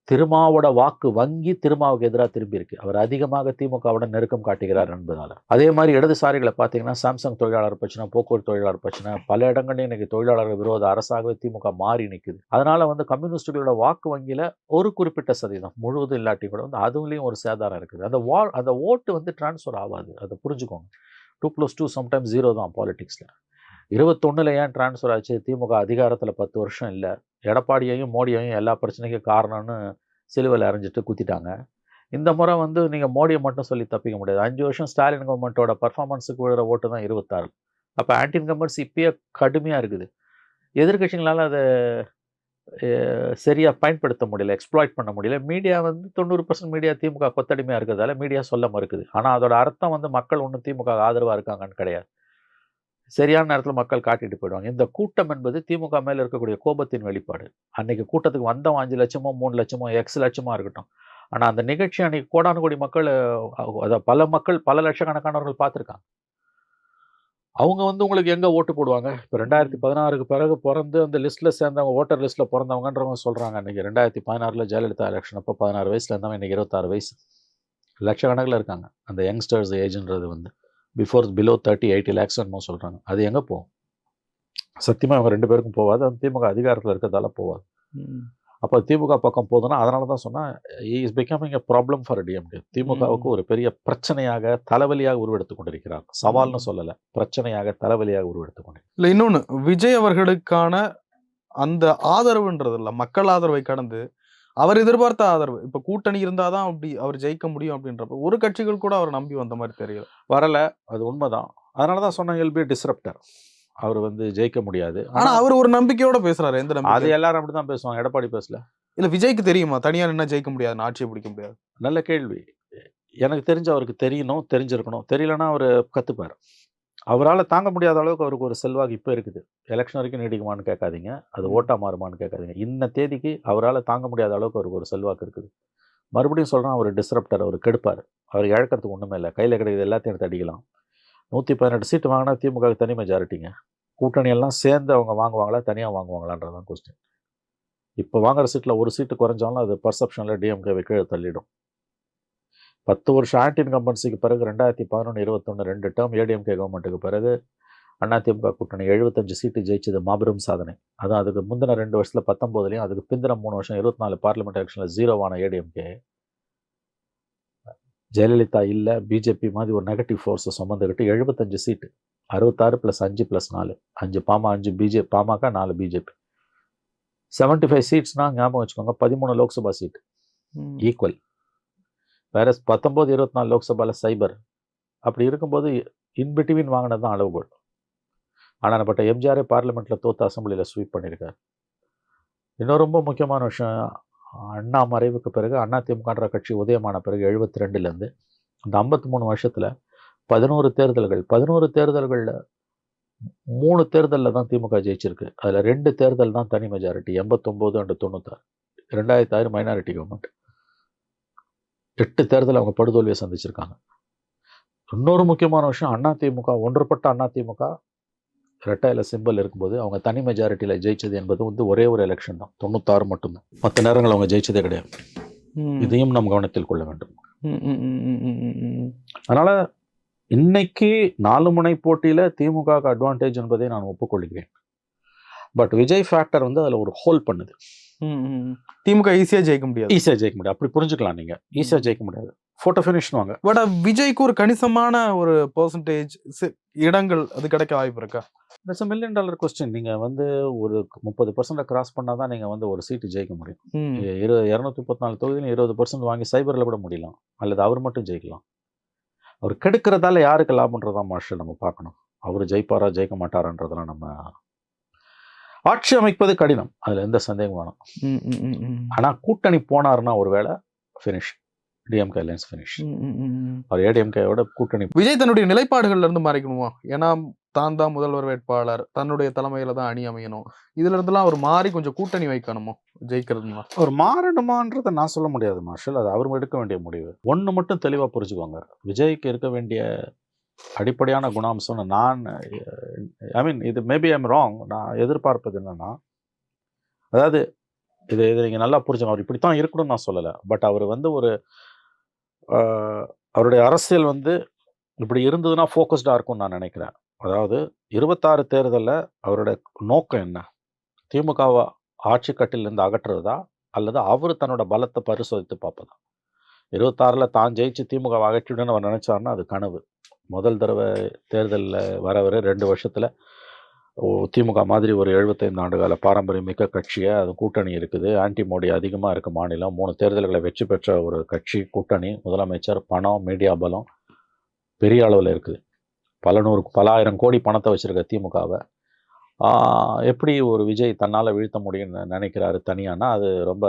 திருமாவோட வாக்கு வங்கி திருமாவுக்கு எதிராக திரும்பி இருக்கு. அவர் அதிகமாக திமுகவுடன் நெருக்கம் காட்டுகிறார் என்பதால். அதே மாதிரி இடதுசாரிகளை பார்த்தீங்கன்னா சாம்சங் தொழிலாளர் பிரச்சனை போக்குவரத்து தொழிலாளர் பிரச்சனை பல இடங்கள்லையும் இன்னைக்கு தொழிலாளர்கள் விரோத அரசாகவே திமுக மாறி நிற்குது அதனால வந்து கம்யூனிஸ்டுகளோட வாக்கு வங்கியில ஒரு குறிப்பிட்ட சதவீதம் முழுவதும் இல்லாட்டி கூட வந்து அதுலேயும் ஒரு சேதாரம் இருக்குது. அந்த வா அந்த ஓட்டு வந்து டிரான்ஸ்ஃபர் ஆகாது. அதை புரிஞ்சுக்கோங்க. Two plus two sometimes zero தான் பாலிடிக்ஸில் இருபத்தொன்னுல ஏன் டிரான்ஸ்ஃபர் ஆச்சு? திமுக அதிகாரத்தில் பத்து வருஷம் இல்லை. எடப்பாடியையும் மோடியையும் எல்லா பிரச்சனைக்கும் காரணம்னு சிலுவையில் அறிஞ்சிட்டு குத்திட்டாங்க. இந்த முறை வந்து நீங்கள் மோடியை மட்டும் சொல்லி தப்பிக்க முடியாது. அஞ்சு வருஷம் ஸ்டாலின் கவர்மெண்ட்டோட பர்ஃபார்மன்ஸுக்கு விழுற ஓட்டு தான் இருபத்தாறு. அப்போ ஆன்டி இன்கம்பர்ஸ் இப்பயே கடுமையாக இருக்குது. எதிர்கட்சிகளால் அதை சரியாக பயன்படுத்த முடியல எக்ஸ்ப்ளாய்ட் பண்ண முடியல. மீடியா வந்து தொண்ணூறு பர்சன்ட் மீடியா திமுக கொத்தடிமையாக இருக்கிறதால மீடியா சொல்ல மறுக்குது. ஆனால் அதோட அர்த்தம் வந்து மக்கள் ஒன்றும் திமுக ஆதரவாக இருக்காங்கன்னு கிடையாது. சரியான நேரத்தில் மக்கள் காட்டிட்டு போயிடுவாங்க. இந்த கூட்டம் என்பது திமுக மேலே இருக்கக்கூடிய கோபத்தின் வெளிப்பாடு. அன்னைக்கு கூட்டத்துக்கு வந்தவன் அஞ்சு லட்சமோ மூணு லட்சமோ எக்ஸ் லட்சமோ இருக்கட்டும். ஆனால் அந்த நிகழ்ச்சி அன்னைக்கு கோடானு கோடி மக்கள் அத பல மக்கள் பல லட்சக்கணக்கானவர்கள் பார்த்துருக்காங்க. அவங்க வந்து உங்களுக்கு எங்கே ஓட்டு போடுவாங்க? இப்போ ரெண்டாயிரத்தி பதினாறுக்கு பிறகு பிறந்து அந்த லிஸ்ட்டில் சேர்ந்தவங்க ஓட்டர் லிஸ்ட்டில் பிறந்தவங்கன்றவங்க சொல்கிறாங்க அன்றைக்கி ரெண்டாயிரத்தி பதினாறில் ஜெயலலிதா எலெக்ஷன் அப்போ பதினாறு வயசில் இருந்தவங்க இன்றைக்கி இருபத்தாறு வயசு. லட்சக்கணக்கில் இருக்காங்க. அந்த யங்ஸ்டர்ஸ் ஏஜ்ன்றது வந்து. Before below thirty eighty lakhs என்னமோ சொல்கிறாங்க அது எங்கே போகும்? சத்தியமாக அவங்க ரெண்டு பேருக்கும் போகாது. அந்த திமுக அதிகாரத்தில் இருக்கிறதால போகாது. அப்போ திமுக பக்கம் போதுன்னா அதனால தான் சொன்னால் is becoming a problem for DMK திமுகவுக்கு ஒரு பெரிய பிரச்சனையாக தலைவலியாக உருவெடுத்து கொண்டிருக்கிறார். சவால்னு சொல்லலை. பிரச்சனையாக தலைவலியாக உருவெடுத்து கொண்டிருக்கிறார். இல்ல இன்னொன்னு விஜய் அவர்களுக்கான அந்த ஆதரவுன்றது இல்ல மக்கள் ஆதரவை கடந்து அவர் எதிர்பார்த்த ஆதரவு. இப்ப கூட்டணி இருந்தாதான் அப்படி அவர் ஜெயிக்க முடியும் அப்படின்றப்ப ஒரு கட்சிகள் கூட அவர் நம்பி வந்த மாதிரி தெரியல. வரல. அது உண்மைதான். அதனால தான் சொன்னேன் எல்பி டிஸ்ரப்டர் அவர் வந்து ஜெயிக்க முடியாது. ஆனா அவர் ஒரு நம்பிக்கையோட பேசுறாரு. எந்த அது நம்பிக்கை எல்லாரும் அப்படி தான் பேசுவாங்க. எடப்பாடி பேசல. இல்ல விஜய்க்கு தெரியுமா? தனியா என்ன ஜெயிக்க முடியாது ஆட்சியை பிடிக்க முடியாது. நல்ல கேள்வி. எனக்கு தெரிஞ்சு அவருக்கு தெரியணும் தெரிஞ்சிருக்கணும். தெரியலன்னா அவர் கற்றுப்பார் அவரால் தாங்க முடியாத அளவுக்கு அவருக்கு ஒரு செல்வாக்கு இப்போ இருக்குது. எலெக்ஷன் வரைக்கும் நீடிக்குமான்னு கேட்காதீங்க. அது. ஓட்டா மாறுமான்னு கேட்காதீங்க. இன்ன தேதிக்கு அவரால் தாங்க முடியாத அளவுக்கு அவருக்கு ஒரு செல்வாக்கு இருக்குது. மறுபடியும் சொல்கிறேன் அவர் டிஸ்ரப்டர் அவர் கெடுப்பார். அவர் இழக்கிறதுக்கு ஒன்றுமே இல்லை. கையில் கிடைக்கிறது எல்லாத்தையும் எடுத்து அடிக்கலாம். நூற்றி பதினெட்டு சீட்டு வாங்கினா திமுக தனி மெஜாரிட்டிங்க கூட்டணி எல்லாம் சேர்ந்து அவங்க வாங்குவாங்களா? தனியாக வாங்குவாங்களான்றதான் கொஸ்டின் இப்போ வாங்குற சீட்டில் ஒரு சீட்டு குறைஞ்சாலும் அது பர்செப்ஷனில் டிஎம்கே கீழே தள்ளிடும். பத்து வருஷம் ஆன்டி இன்கம்பன்சிக்கு பிறகு ரெண்டாயிரத்தி பதினொன்று இருபத்தொன்று ரெண்டு டேர்ம் ஏடிஎம்கே கவர்மெண்ட்டுக்கு பிறகு அதிமுக கூட்டணி எழுபத்தஞ்சு சீட்டு ஜெயிச்சது மாபெரும் சாதனை. அதான் அதுக்கு முந்தின ரெண்டு வருஷத்தில் பத்தொம்போதுலையும் அதுக்கு பிந்தின மூணு வருஷம் இருபத்தி நாலு பார்லிமெண்ட் எலெக்ஷனில் ஜீரோவான ஏடிஎம்கே ஜெயலலிதா இல்லை பிஜேபி மாதிரி ஒரு நெகட்டிவ் ஃபோர்ஸை சுமந்துக்கிட்டு எழுபத்தஞ்சு சீட்டு. அறுபத்தாறு ப்ளஸ் அஞ்சு ப்ளஸ் நாலு. அஞ்சு பாமா அஞ்சு பிஜே பாமக நாலு பிஜேபி செவன்ட்டி ஃபைவ் சீட்ஸ்னால் ஞாபகம் வச்சுக்கோங்க பதிமூணு லோக்சபா சீட் ஈக்குவல் வேற பத்தொம்போது இருபத்தி நாலு லோக்சபாவில் சைபர் அப்படி இருக்கும்போது இன்பிட்வீன் வாங்கினது தான் அளவுகோல். ஆனால் பட்ட எம்ஜிஆரே பார்லிமெண்ட்டில் தோத்து அசம்பிளியில் ஸ்வீப் பண்ணியிருக்கார் இன்னும் ரொம்ப முக்கியமான விஷயம் அண்ணா மறைவுக்கு பிறகு அண்ணா திமுகன்ற கட்சி உதயமான பிறகு எழுபத்தி ரெண்டுலேருந்து இந்த ஐம்பத்தி மூணு வருஷத்தில் பதினோரு தேர்தல்கள் பதினோரு தேர்தல்களில் மூணு தேர்தலில் தான் திமுக ஜெயிச்சிருக்கு. அதில் ரெண்டு தேர்தல் தான் தனி மெஜாரிட்டி எண்பத்தொம்போது அண்டு தொண்ணூத்தாறு. ரெண்டாயிரத்தி ஆறு மைனாரிட்டி கவர்மெண்ட் எட்டு தேர்தல் அவங்க படுதோல்வியை சந்திச்சிருக்காங்க. இன்னொரு முக்கியமான விஷயம் அண்ணா திமுக ஒன்றுபட்ட அண்ணா திமுக ரெட்டையில சிம்பல் இருக்கும்போது அவங்க தனி மெஜாரிட்டியில் ஜெயிச்சது என்பது வந்து ஒரே ஒரு எலெக்ஷன் தான். தொண்ணூத்தாறு மட்டும்தான். மற்ற நேரங்கள் அவங்க ஜெயிச்சதே கிடையாது. இதையும் நாம் கவனத்தில் கொள்ள வேண்டும். அதனால இன்னைக்கு நாலு முனை போட்டியில திமுக அட்வான்டேஜ் என்பதை நான் ஒப்புக்கொள்கிறேன். பட் விஜய் ஃபேக்டர் வந்து அதில் ஒரு ஹோல் பண்ணுது. திமுக ஈஸியா ஜெயிக்க முடியாது. ஈஸியாக ஜெயிக்க முடியாது. அப்படி புரிஞ்சுக்கலாம் நீங்கள் ஈஸியாக ஜெயிக்க முடியாது. ஃபோட்டோ ஃபினிஷ்னுவாங்க பட் விஜய்க்கு ஒரு கணிசமான ஒரு பெர்சன்டேஜ் இடங்கள் அது கிடைக்க வாய்ப்பு இருக்கா? இட்ஸ் மில்லியன் டாலர் கொஸ்டின் நீங்கள் வந்து ஒரு முப்பது பர்சன்ட்டை கிராஸ் பண்ணால் தான் நீங்கள் வந்து ஒரு சீட்டு ஜெயிக்க முடியும். இரு இரநூத்தி முப்பத்தி நாலு தொகுதியிலும் இருபது பர்சன்ட் வாங்கி சைபரில் கூட முடியலாம். அல்லது அவர் மட்டும் ஜெயிக்கலாம். அவர் கெடுக்கிறதால யாருக்கு லாபன்றதான் மார்ஷல் நம்ம பார்க்கணும். அவர் ஜெயிப்பாரா ஜெயிக்க மாட்டாரான்றதெல்லாம் நம்ம ஆட்சி அமைப்பது கடினம். அதில் எந்த சந்தேகம் வேணும். ம், ம், ம், ம். ஆனால் கூட்டணி போனாருன்னா ஒரு வேளை ஃபினிஷ் டிஎம்கே அலையன்ஸ் ஃபினிஷ். அவர் ஏடிஎம்கேயோட கூட்டணி விஜய் தன்னுடைய நிலைப்பாடுகள்ல இருந்து மாறிக்கணுமா? ஏன்னா தான் தான் முதல்வர் வேட்பாளர் தன்னுடைய தலைமையில தான் அணி அமையணும். இதுல இருந்தெல்லாம் அவர் மாறி கொஞ்சம் கூட்டணி வைக்கணுமோ? ஜெயிக்கிறதுனா. அவர் மாறணுமான்றதை நான் சொல்ல முடியாது மார்ஷல். அது அவர் எடுக்க வேண்டிய முடிவு. ஒன்று மட்டும் தெளிவாக புரிஞ்சுக்கோங்க. விஜய்க்கு இருக்க வேண்டிய அடிப்படையான குணாம்சம்னு நான் ஐ மீன் இது மேபி ஐம் ராங் நான் எதிர்பார்ப்பது என்னன்னா அதாவது இது இது நீங்கள் நல்லா புரிஞ்சுங்க அவர் இப்படி தான் இருக்கணும்னு நான் சொல்லலை. பட் அவர் வந்து ஒரு அவருடைய அரசியல் வந்து இப்படி இருந்ததுன்னா ஃபோக்கஸ்டாக இருக்கும்னு நான் நினைக்கிறேன். அதாவது இருபத்தாறு தேர்தலில் அவருடைய நோக்கம் என்ன? திமுகவை ஆட்சி கட்டிலிருந்து அகற்றுறதா? அல்லது அவர் தன்னோட பலத்தை பரிசோதித்து பார்ப்பதா? இருபத்தாறில் தான் ஜெயிச்சு திமுக அகற்றிவிடுன்னு அவர் நினச்சாருன்னா அது கனவு. முதல் தடவை தேர்தலில் வர வர ரெண்டு வருஷத்தில் திமுக மாதிரி ஒரு எழுபத்தைந்து ஆண்டுகால பாரம்பரியமிக்க கட்சியை அது கூட்டணி இருக்குது. ஆன்டி மோடி அதிகமாக இருக்க மாநிலம். மூணு தேர்தல்களை வெற்றி பெற்ற ஒரு கட்சி கூட்டணி. முதலமைச்சர் பணம் மீடியா பலம் பெரிய அளவில் இருக்குது. பல நூறு பல ஆயிரம் கோடி பணத்தை வச்சுருக்க திமுகவை எப்படி ஒரு விஜய் தன்னால் வீழ்த்த முடியும்னு நினைக்கிறாரு தனியானா அது ரொம்ப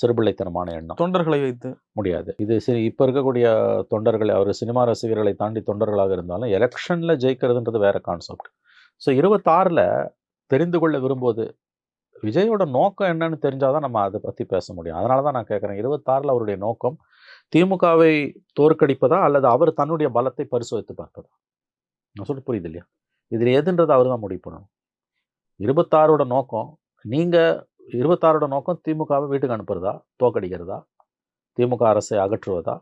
சிறுபிள்ளைத்தனமான எண்ணம். தொண்டர்களை வைத்து. முடியாது. இது சரி இப்போ இருக்கக்கூடிய தொண்டர்களை அவர் சினிமா ரசிகர்களை தாண்டி தொண்டர்களாக இருந்தாலும் எலெக்ஷனில் ஜெயிக்கிறதுன்றது வேற கான்செப்ட் ஸோ இருபத்தாறில் தெரிந்து கொள்ள விரும்புவது விஜயோட நோக்கம் என்னன்னு தெரிஞ்சாதான் நம்ம அதை பற்றி பேச முடியும். அதனால தான் நான் கேட்குறேன் இருபத்தாறில் அவருடைய நோக்கம் திமுகவை தோற்கடிப்பதா அல்லது அவர் தன்னுடைய பலத்தை பரிசோதித்து பார்ப்பதா? நான் சொல்லிட்டு புரியுது இல்லையா? இதில் எதுன்றது அவர் தான் முடிவு பண்ணணும். இருபத்தாறோட நோக்கம் நீங்கள் இருபத்தாறோட நோக்கம் திமுகவை வீட்டுக்கு அனுப்புறதா தோக்கடிக்கிறதா திமுக அரசை அகற்றுவதா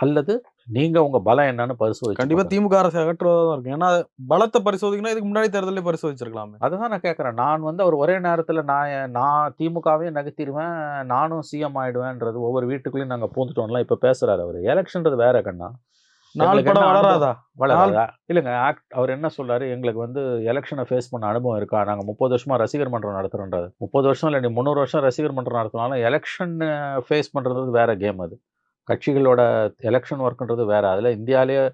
அல்லது நீங்க உங்க பலம் என்னன்னு பரிசோதிச்சு கண்டிப்பா பார்க்கணும். திமுக அரசு அகற்றுவதா தான் இருக்கும். ஏன்னா பலத்தை பரிசோதிக்கணும் இதுக்கு முன்னாடி தேர்தலே பரிசோதிச்சிருக்கலாமே. அதுதான் நான் கேட்குறேன். நான் வந்து அவர் ஒரே நேரத்தில் நான் நான் திமுகவையும் நகர்த்திடுவேன் நானும் சிஎம் ஆயிடுவேன்றது ஒவ்வொரு வீட்டுக்குள்ளேயும் நாங்கள் பூந்துட்டோம்லாம் இப்போ பேசுறாரு அவர். எலெக்ஷன்றது வேற கண்ணா. நாலு படம் வளராதா? வளராதா? இல்லைங்க ஆக்ட் அவர் என்ன சொல்றாரு? எங்களுக்கு வந்து எலெக்ஷனை ஃபேஸ் பண்ண அனுபவம் இருக்கா? நாங்கள் முப்பது வருஷமா ரசிகர் மன்றம் நடத்துறோன்றது முப்பது வருஷம் இல்லை முந்நூறு வருஷம் ரசிகர் மன்றம் நடத்தினாலும் எலெக்ஷன் ஃபேஸ் பண்ணுறது வேற கேம் அது. கட்சிகளோட எலெக்ஷன் ஒர்க்குன்றது வேற. அதில் இந்தியாவிலேயே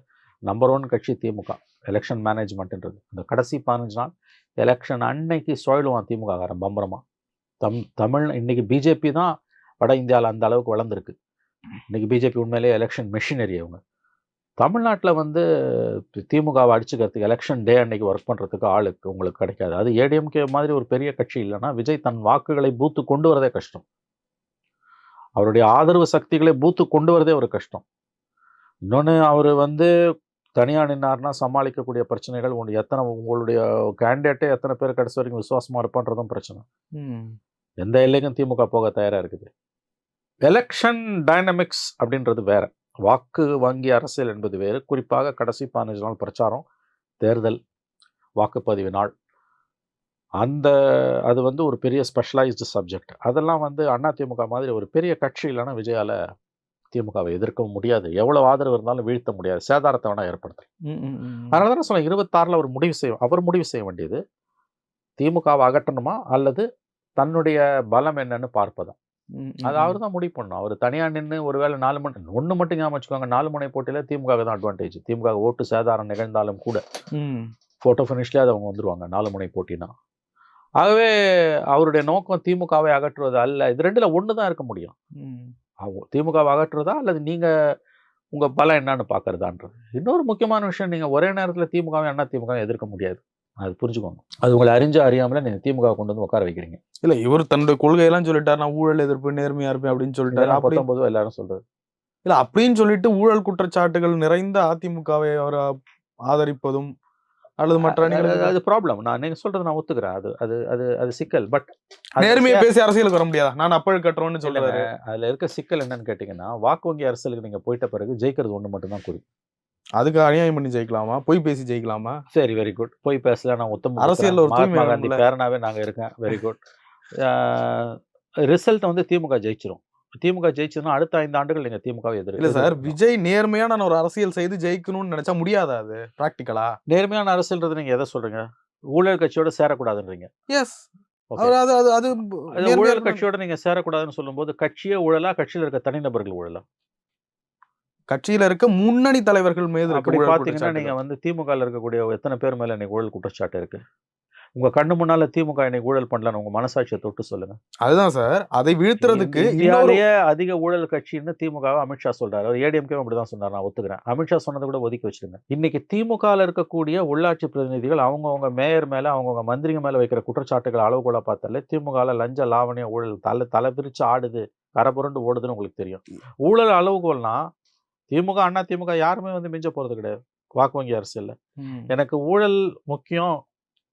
நம்பர் ஒன் கட்சி திமுக எலெக்ஷன் மேனேஜ்மெண்ட்ன்றது இந்த கடைசி பதினஞ்சு நாள் எலெக்ஷன் அன்னைக்கு சுழலுவான் திமுக காரன் பம்பரமா. தம் தமிழ் இன்னைக்கு பிஜேபி தான் வட இந்தியாவில் அந்த அளவுக்கு வளர்ந்துருக்கு. இன்னைக்கு பிஜேபி உண்மையிலேயே எலெக்ஷன் மெஷினரி அவங்க. தமிழ்நாட்டில் வந்து திமுகவை அடிச்சுக்கிறதுக்கு எலெக்ஷன் டே அன்னைக்கு ஒர்க் பண்ணுறதுக்கு ஆளுக்கு உங்களுக்கு கிடைக்காது. அது ஏடிஎம்கே மாதிரி ஒரு பெரிய கட்சி இல்லைன்னா விஜய் தன் வாக்குகளை பூத்து கொண்டு வரதே கஷ்டம். அவருடைய ஆதரவு சக்திகளை பூத்து கொண்டு வரதே ஒரு கஷ்டம். இன்னொன்று அவர் வந்து தனியாக நின்னார்னா சமாளிக்கக்கூடிய பிரச்சனைகள் உண்டு. எத்தனை உங்களுடைய கேண்டிடேட்டே எத்தனை பேர் கடைசி வரைக்கும் விசுவாசமாக இருப்பான்றதும் பிரச்சனை. எந்த எல்லைக்கும் திமுக போக தயாராக இருக்குது? எலெக்ஷன் டைனமிக்ஸ் அப்படின்றது வேற. வாக்கு வங்கி அரசியல் என்பது வேறு. குறிப்பாக கடைசி பதினஞ்சு நாள் பிரச்சாரம் தேர்தல் வாக்குப்பதிவு நாள். அந்த அது வந்து ஒரு பெரிய ஸ்பெஷலைஸ்டு சப்ஜெக்ட் அதெல்லாம் வந்து அண்ணா திமுக மாதிரி ஒரு பெரிய கட்சி இல்லைன்னா விஜயால திமுகவை எதிர்க்கவும் முடியாது. எவ்வளவு ஆதரவு இருந்தாலும் வீழ்த்த முடியாது. சேதாரத்தை வேணா ஏற்படுத்தலாம். அதனால தான் சொல்ல இருபத்தாறில் அவர் முடிவு செய்ய அவர் முடிவு செய்ய வேண்டியது. திமுகவை அகற்றணுமா? அல்லது தன்னுடைய பலம் என்னன்னு பார்ப்பதா? ம், அது ம். அவர் தான் முடிவு பண்ணணும். அவர் தனியா நின்று ஒருவேளை நாலு மணி ஒன்று மட்டும் ஞாபகம் வச்சுக்கோங்க. நாலு முனை போட்டியில திமுக தான் அட்வான்டேஜ் திமுக ஓட்டு சேதாரம் நிகழ்ந்தாலும் கூட ம். ஃபோட்டோ ஃபினிஷ்லேயே அது அவங்க வந்துருவாங்க. நாலு முனை போட்டினா ஆகவே அவருடைய நோக்கம் திமுகவை அகற்றுவது அல்ல. இது ரெண்டுல ஒன்று தான் இருக்க முடியும். ம். அவங்க திமுகவை அகற்றுறதா அல்லது நீங்க உங்க பலம் என்னன்னு பார்க்கறதான்றது இன்னொரு முக்கியமான விஷயம் நீங்க ஒரே நேரத்தில் திமுகவை அண்ணா திமுக எதிர்க்க முடியாது. அது புரிஞ்சுக்கோங்க. அது உங்களை அறிஞ்சு அறியாமல நீங்க திமுக கொண்டு வந்து உட்கார வைக்கிறீங்க. இல்ல இவர் தன்னுடைய கொள்கையெல்லாம் சொல்லிட்டார் நான் ஊழல் எதிர்ப்பு நேர்மையா இருப்பேன் அப்படின்னு சொல்லிட்டாரு. அப்படி பத்தொன்பது எல்லாரும் சொல்றது இல்ல அப்படின்னு சொல்லிட்டு ஊழல் குற்றச்சாட்டுகள் நிறைந்த அதிமுகவை அவர் ஆதரிப்பதும் அல்லது மற்ற அது- ப்ராப்ளம் நான் நீங்க சொல்றது நான் ஒத்துக்கிறேன். அது அது அது அது சிக்கல். பட் நேர்மையை பேசி அரசியலுக்கு வர முடியாதா? நான் அப்பழ் கட்டுறோம்னு சொல்றாரு. அதுல இருக்க சிக்கல் என்னன்னு கேட்டீங்கன்னா வாக்கு வங்கி அரசியலுக்கு நீங்க போயிட்ட பிறகு ஜெயிக்கிறது ஒண்ணு மட்டும் தான் குறி. அதுக்கு அநியாயம் பண்ணி ஜெயிக்கலாமா? பொய் பேசி ஜெயிக்கலாமா? சரி வெரி குட் போய் பேசல நான் உத்தம அரசியல்ல ஒரு மகாத்மா காந்தி. பேரனாவே நாங்க இருக்கேன். வெரி குட் ரிசல்ட் வந்து திமுக ஜெயிச்சிரும். திமுக ஜெயிச்சதுன்னா அடுத்த ஐந்து ஆண்டுகள் நீங்க திமுகவை எதிர் இல்ல சார். விஜய் நேர்மையான ஒரு அரசியல் செய்து ஜெயிக்கணும்னு நினைச்சா முடியாதா அது? பிராக்டிக்கலா நேர்மையான அரசியல்ன்றது நீங்க எதை சொல்றீங்க? ஊழல் கட்சியோட சேரக்கூடாதுன்றீங்க. எஸ் அது அது ஊழல். கட்சியோட நீங்க சேரக்கூடாதுன்னு சொல்லும்போது கட்சியே ஊழலா கட்சியில இருக்க தனிநபர்கள் ஊழலா? கட்சியில இருக்க முன்னணி தலைவர்கள் மீது அப்படி பாத்தீங்கன்னா. நீங்க வந்து திமுக இருக்கக்கூடிய எத்தனை பேர் மேல இன்னைக்கு ஊழல் குற்றச்சாட்டு இருக்கு? உங்க கண்ணு முன்னால திமுக இன்னைக்கு ஊழல் பண்ணலன்னு உங்க மனசாட்சியை தொட்டு சொல்லுங்க. அதுதான் சார். அதை வீழ்த்துறதுக்கு இந்தியாவிலேயே அதிக ஊழல் கட்சின்னு திமுக அமித்ஷா சொல்றாரு. அவர் ஏடிஎம்கே அப்படிதான் சொன்னார் நான் ஒத்துக்கிறேன். அமித்ஷா சொன்னதை கூட ஒதுக்கி வச்சிருங்க. இன்னைக்கு திமுக இருக்கக்கூடிய உள்ளாட்சி பிரதிநிதிகள் அவங்கவங்க மேயர் மேல அவங்கவங்க மந்திரிங்க மேல வைக்கிற குற்றச்சாட்டுகள் அளவுகோல பார்த்தாலே திமுக லஞ்ச லாவணிய ஊழல் தலை தலை பிரிச்சு ஆடுது கரபுரண்டு ஓடுதுன்னு உங்களுக்கு தெரியும். ஊழல் அளவுகோல்னா திமுக அண்ணா திமுக யாருமே வந்து மிஞ்ச போறது கிடையாது. வாக்கு வங்கி அரசியல்ல. எனக்கு ஊழல் முக்கியம்.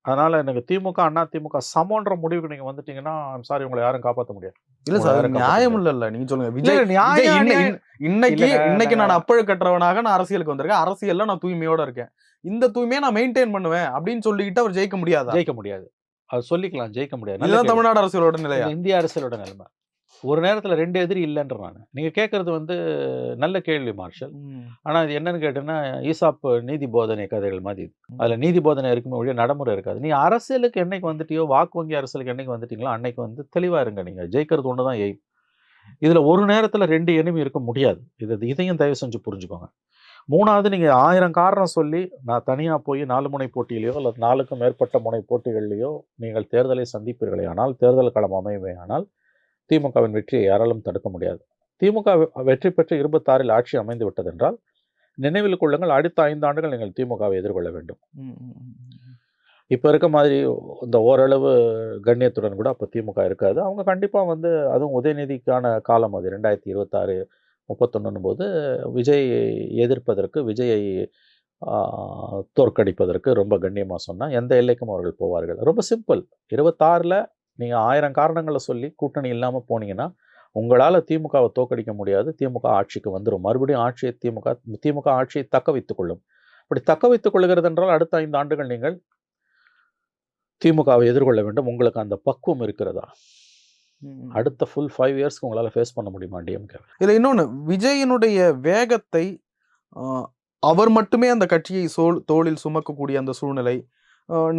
அதனால எனக்கு திமுக அண்ணா திமுக சமன்ற முடிவுக்கு நீங்க வந்துட்டீங்கன்னா சாரி உங்களை யாரும் காப்பாற்ற முடியாது. இல்ல சார் காப்பாத்த நியாயம். இல்ல இல்ல நீங்க சொல்லுங்க. விஜய் நியாயம், இன்னைக்கு இன்னைக்கு நான் அப்பழு கட்டுறவனாக நான் அரசியலுக்கு வந்திருக்கேன். அரசியல்ல நான் தூய்மையோட இருக்கேன். இந்த தூய்மையை நான் மெயின்டைன் பண்ணுவேன் அப்படின்னு சொல்லிக்கிட்டு அவர் ஜெயிக்க முடியாதா? ஜெயிக்க முடியாது. அது சொல்லிக்கலாம் ஜெயிக்க முடியாது. தமிழ்நாடு அரசியலோட நிலையா? இந்திய அரசியலோட நிலைமை. ஒரு நேரத்துல ரெண்டு எதிரி இல்லைன்ற நான். நீங்க கேட்கறது வந்து நல்ல கேள்வி மார்ஷல். ஆனா இது என்னன்னு கேட்டீங்கன்னா ஈசாப் நீதி போதனை கதைகள் மாதிரி. அதுல நீதி போதனை இருக்குமே ஒழிய நடைமுறை இருக்காது. நீ அரசியலுக்கு என்னைக்கு வந்துட்டியோ வாக்கு வங்கி அரசியலுக்கு என்னைக்கு வந்துட்டீங்களோ அன்னைக்கு வந்து தெளிவா இருங்க நீங்க. ஜெயிக்கிறது ஒண்ணுதான் எய்ம். இதுல ஒரு நேரத்துல ரெண்டு எனிமி இருக்க முடியாது. இது இதையும் தயவு செஞ்சு புரிஞ்சுக்கோங்க. மூணாவது நீங்க ஆயிரம் காரணம் சொல்லி நான் தனியா போய் நாலு முனை போட்டியிலையோ அல்லது நாலுக்கும் மேற்பட்ட முனை போட்டிகள்லையோ நீங்கள் தேர்தலை சந்திப்பீர்களே ஆனால் தேர்தல் களம் அமையுமே ஆனால் திமுகவின் வெற்றியை யாராலும் தடுக்க முடியாது. திமுக வெற்றி பெற்று இருபத்தாறில் ஆட்சி அமைந்து விட்டதென்றால் நினைவில் கொள்ளுங்கள் அடுத்த ஐந்து ஆண்டுகள் நீங்கள் திமுகவை எதிர்கொள்ள வேண்டும். இப்போ இருக்க மாதிரி இந்த ஓரளவு கண்ணியத்துடன் கூட அப்போ திமுக இருக்காது. அவங்க கண்டிப்பாக வந்து அதுவும் உதயநிதிக்கான காலம் அது ரெண்டாயிரத்தி இருபத்தாறு முப்பத்தொன்னும் போது விஜய் எதிர்ப்பதற்கு விஜயை தோற்கடிப்பதற்கு ரொம்ப கண்ணியமாக சொன்னால் எந்த எல்லைக்கும் அவர்கள் போவார்கள். ரொம்ப சிம்பிள். இருபத்தாறில் நீங்கள் ஆயிரம் காரணங்களை சொல்லி கூட்டணி இல்லாமல் போனீங்கன்னா உங்களால் திமுகவை தோற்கடிக்க முடியாது. திமுக ஆட்சிக்கு வந்துடும் மறுபடியும் ஆட்சியை திமுக திமுக ஆட்சியை தக்க வைத்துக் கொள்ளும். அப்படி தக்க வைத்துக் கொள்கிறது என்றால் அடுத்த ஐந்து ஆண்டுகள் நீங்கள் திமுகவை எதிர்கொள்ள வேண்டும். உங்களுக்கு அந்த பக்குவம் இருக்கிறதா? அடுத்த ஃபுல் ஃபைவ் இயர்ஸ்க்கு உங்களால் ஃபேஸ் பண்ண முடியுமா டிஎம்கே இதுல இன்னொன்னு விஜயனுடைய வேகத்தை அவர் மட்டுமே அந்த கட்சியை சோல் தோளில் சுமக்கக்கூடிய அந்த சூழ்நிலை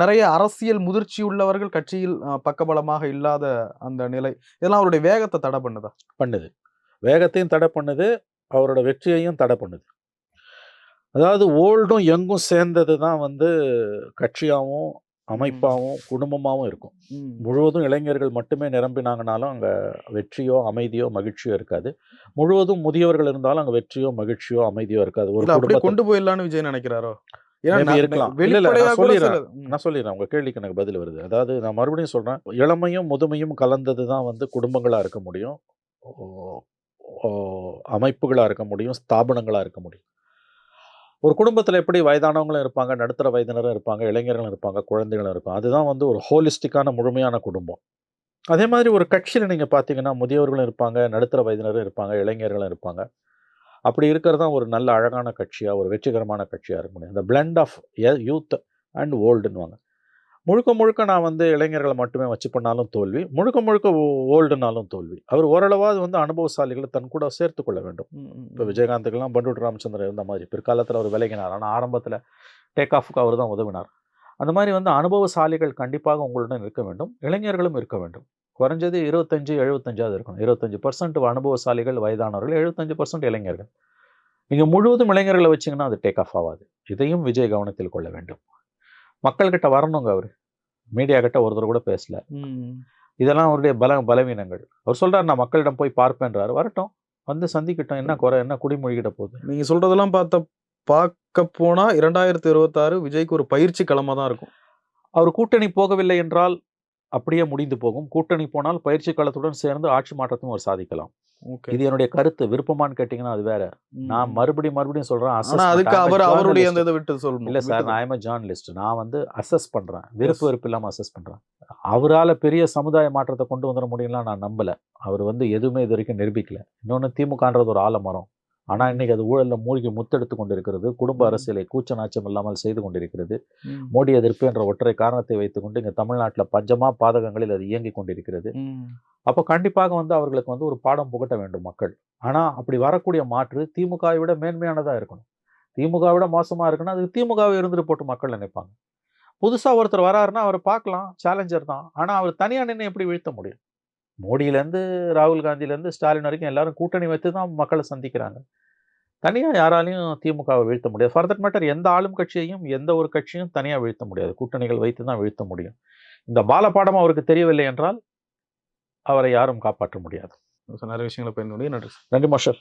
நிறைய அரசியல் முதிர்ச்சி உள்ளவர்கள் கட்சியில் பக்கபலமாக இல்லாத அந்த நிலை. இதெல்லாம் அவருடைய வேகத்தை தடை பண்ணுதா? பண்ணுது. வேகத்தையும் தடை பண்ணுது. அவரோட வெற்றியையும் தடை பண்ணுது. அதாவது ஓல்டும் யங்கும் சேர்ந்தது தான் வந்து கட்சியாகவும் அமைப்பாகவும் குடும்பமாகவும் இருக்கும். முழுவதும் இளைஞர்கள் மட்டுமே நிரம்பினாங்கனாலும் அங்கே வெற்றியோ அமைதியோ மகிழ்ச்சியோ இருக்காது. முழுவதும் முதியவர்கள் இருந்தாலும் அங்கே வெற்றியோ மகிழ்ச்சியோ அமைதியோ இருக்காது. ஒரு கொண்டு போயிடலாம்னு விஜய் நினைக்கிறாரோ? இருக்கலாம். சொல்லிடுறேன். நான் சொல்லிடுறேன். உங்கள் கேள்விக்கு எனக்கு பதில் வருது. அதாவது நான் மறுபடியும் சொல்கிறேன் இளமையும் முதுமையும் கலந்தது தான் வந்து குடும்பங்களாக இருக்க முடியும். அமைப்புகளாக இருக்க முடியும். ஸ்தாபனங்களாக இருக்க முடியும். ஒரு குடும்பத்தில் எப்படி வயதானவங்களும் இருப்பாங்க நடுத்தர வயதினரும் இருப்பாங்க இளைஞர்களும் இருப்பாங்க குழந்தைகளும் இருக்கும் அதுதான் வந்து ஒரு ஹோலிஸ்டிக்கான முழுமையான குடும்பம். அதே மாதிரி ஒரு கட்சியில் நீங்கள் பார்த்தீங்கன்னா முதியவர்களும் இருப்பாங்க நடுத்தர வயதினரும் இருப்பாங்க இளைஞர்களும் இருப்பாங்க. அப்படி இருக்கிறது தான் ஒரு நல்ல அழகான கட்சியாக ஒரு வெற்றிகரமான கட்சியாக இருக்க முடியும். இந்த blend ஆஃப் யூத் அண்ட் ஓல்டுன்னுவாங்க முழுக்க முழுக்க நான் வந்து இளைஞர்களை மட்டுமே வச்சு பண்ணாலும் தோல்வி முழுக்க முழுக்க ஓல்டுனாலும் தோல்வி. அவர் ஓரளவாவது வந்து அனுபவசாலிகளை தன் கூட சேர்த்து கொள்ள வேண்டும். இப்போ. விஜயகாந்துக்கெல்லாம் பண்டூர் ராமச்சந்திரன் இருந்த மாதிரி பிற்காலத்தில் அவர் விலகினார். ஆனால் ஆரம்பத்தில் டேக் ஆஃப்க்கு அவர் தான் உதவினார். அந்த மாதிரி வந்து அனுபவசாலிகள் கண்டிப்பாக உங்களுடன் இருக்க வேண்டும். இளைஞர்களும் இருக்க வேண்டும். குறைஞ்சது இருபத்தஞ்சு எழுபத்தஞ்சாவது இருக்கணும். இருபத்தஞ்சு பர்சன்ட் அனுபவசாலிகள் வயதானவர்கள் எழுபத்தஞ்சு பர்சன்ட் இளைஞர்கள். நீங்கள் முழுவதும் இளைஞர்களை வச்சிங்கன்னா அது டேக் ஆஃப் ஆகாது. இதையும் விஜய் கவனத்தில் கொள்ள வேண்டும். மக்கள்கிட்ட வரணுங்க அவர். மீடியா கிட்ட ஒருத்தர் கூட பேசல. இதெல்லாம் அவருடைய பல பலவீனங்கள். அவர் சொல்றாரு நான் மக்களிடம் போய் பார்ப்பேன்றாரு. வரட்டும். வந்து சந்திக்கட்டும். என்ன குறை என்ன குடிமொழிகிட்ட போகுது? நீங்க சொல்றதெல்லாம் பார்த்த பார்க்க போனா இரண்டாயிரத்தி இருபத்தாறு விஜய்க்கு ஒரு பயிற்சி களமா தான் இருக்கும். அவர் கூட்டணி போகவில்லை என்றால் அப்படியே முடிந்து போகும். கூட்டணி போனால் பயிற்சி களத்துடன் சேர்ந்து ஆட்சி மாற்றத்தையும் அவர் சாதிக்கலாம். இது என்னுடைய கருத்து. விருப்பமான்னு கேட்டிங்கன்னா அது வேற. நான் மறுபடியும் மறுபடியும் சொல்றேன். அதுக்கு அவர் அவருடைய விட்டு சொல்லணும். இல்ல சார் நான் எம் ஜேர்னலிஸ்ட் நான் வந்து அசஸ் பண்றேன். விருப்பு. வெறுப்பு இல்லாம அசஸ் பண்றேன். அவரால பெரிய சமுதாய மாற்றத்தை கொண்டு வந்துட முடியும்லாம் நான் நம்பல. அவர் வந்து எதுவுமே இது வரைக்கும் நிரூபிக்கல. இன்னொன்னு திமுகன்றது ஒரு ஆலமரம். ஆனா இன்னைக்கு அது ஊழல்ல மூழ்கி முத்தெடுத்து கொண்டிருக்கிறது. குடும்ப. அரசியலை கூச்ச நாச்சம் இல்லாமல் செய்து கொண்டிருக்கிறது. மோடி எதிர்ப்பு என்ற ஒற்றை காரணத்தை வைத்துக்கொண்டு இங்க தமிழ்நாட்டுல பஞ்சமா பாதகங்களில் அது இயங்கிக் கொண்டிருக்கிறது. அப்போ கண்டிப்பாக வந்து அவர்களுக்கு வந்து ஒரு பாடம் புகட்ட வேண்டும் மக்கள். ஆனா அப்படி வரக்கூடிய மாற்று திமுகவை விட மேன்மையானதா இருக்கணும். திமுகவை விட மோசமா இருக்குன்னா அதுக்கு திமுகவை இருந்துட்டு போட்டு மக்கள் நினைப்பாங்க. புதுசா ஒருத்தர் வராருன்னா அவரை பார்க்கலாம் சேலஞ்சர் தான். ஆனா அவர் தனியா நின்று எப்படி வீழ்த்த முடியும்? மோடியிலேருந்து ராகுல் காந்தியிலேருந்து ஸ்டாலின் வரைக்கும் எல்லாரும் கூட்டணி வைத்து தான் மக்களை சந்திக்கிறாங்க. தனியா யாராலையும் திமுகவை வீழ்த்த முடியாது. ஃபார் தட் மேட்டர் எந்த ஆளும் கட்சியையும் எந்த ஒரு கட்சியும் தனியா வீழ்த்த முடியாது. கூட்டணிகள் வைத்து தான் வீழ்த்த முடியும். இந்த பாலபாடம் அவருக்கு தெரியவில்லை என்றால் அவரை யாரும் காப்பாற்ற முடியாது. நிறைய விஷயங்களை பயன்படுத்தி நன்றி நன்றி மாஷர்